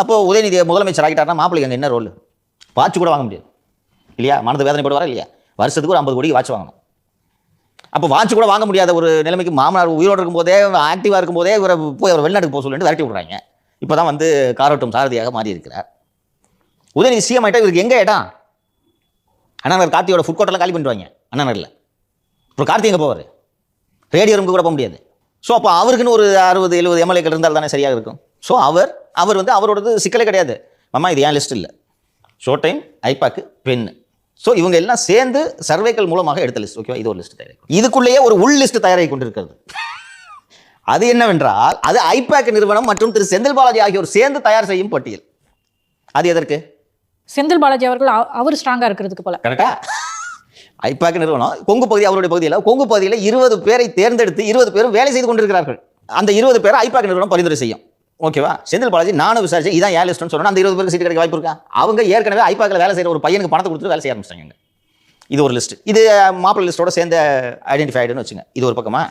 அப்போ உதயநிதி முதலமைச்சர் ஆகிட்டாருன்னா மாப்பிள்ளை அங்கே என்ன ரோல் வாட்ச் கூட வாங்க முடியாது. இல்லையா? மனது வேதனைப்படுவாரா இல்லையா? வருஷத்துக்கு ஒரு ஐம்பது கோடி வாட்ச் வாங்கணும். அப்போ வாட்ச் கூட வாங்க முடியாத ஒரு நிலைமைக்கு மாமனார் உயிரோடு இருக்கும்போதே ஆக்டிவாக இருக்கும்போதே இவரை போய் அவர் வெளிநாட்டுக்கு போக சொல்லிட்டு விரட்டி விட்றாங்க. இப்போ தான் வந்து காரோட்டம் சாரதியாக மாறி இருக்கிறார் உதயநிதி சிஎம் ஆகிட்டா இவருக்கு எங்கே இடம்? அண்ணாநகர் கார்த்தியோட ஃபுட் கோர்ட்டெல்லாம் காலி பண்ணிடுவாங்க அண்ணாநகரில். அப்புறம் கார்த்தி எங்கே போவார்? ரேடியோ ரூமுக்கு கூட போக முடியாது. ஸோ அப்போ அவருக்குன்னு ஒரு அறுபது எழுபது எம்எல்ஏக்கள் இருந்தால் தானே சரியாக இருக்கும். ஸோ அவர் அவர் வந்து அவரோடது சிக்கலே கிடையாது. மாமா இது ஏன் லிஸ்ட் இல்லை. ஷோ டைம் ஐபாக்கு பென். ஸோ இவங்க எல்லாம் சேர்ந்து சர்வேக்கள் மூலமாக எடுத்த லிஸ்ட் ஓகேவா இது ஒரு லிஸ்ட் தயாரி இதுக்குள்ளேயே ஒரு உள் லிஸ்ட் தயாராகி கொண்டிருக்கிறது. அது என்னவென்றால் அது ஐபேக் நிறுவனம் மற்றும் திரு செந்தில் பாலாஜி ஆகியோர் சேர்ந்து தயார் செய்யும் பட்டியல். அது எதற்கு? செந்தில் பாலாஜி அவர்கள் அவ- அவர் ஸ்ட்ராங்கா இருக்கிறதுக்கு போல. கரெக்டா ஐபாக் நிறுவனம் கொங்கு பகுதி அவருடைய பகுதியில் கொங்கு பகுதியில் இருபது பேரை தேர்ந்தெடுத்து இருபது பேரும் வேலை செய்து கொண்டிருக்கிறார்கள். அந்த இருபது பேரை ஐபாக் நிறுவனம் பரிந்துரை செய்யும். ஓகேவா? செந்தில் பாலாஜி நானும் விசாரிச்சேன் இதான் ஏன் லிஸ்ட்னு சொன்னா அந்த இருபது பேருக்கு சீட் கிடைக்க வாய்ப்பு இருக்கா? அவங்க ஏற்கனவே ஐபாக்கில் வேலை செய்கிற ஒரு பையனுக்கு பணத்தை கொடுத்துட்டு வேலை செய்ய ஆரம்பிச்சிட்டாங்க இது ஒரு லிஸ்ட் இது மாப்பிள்ளை லிஸ்ட்டோட சேர்ந்த ஐடென்டிஃபைடுன்னு வச்சுங்க. இது ஒரு பக்கமாக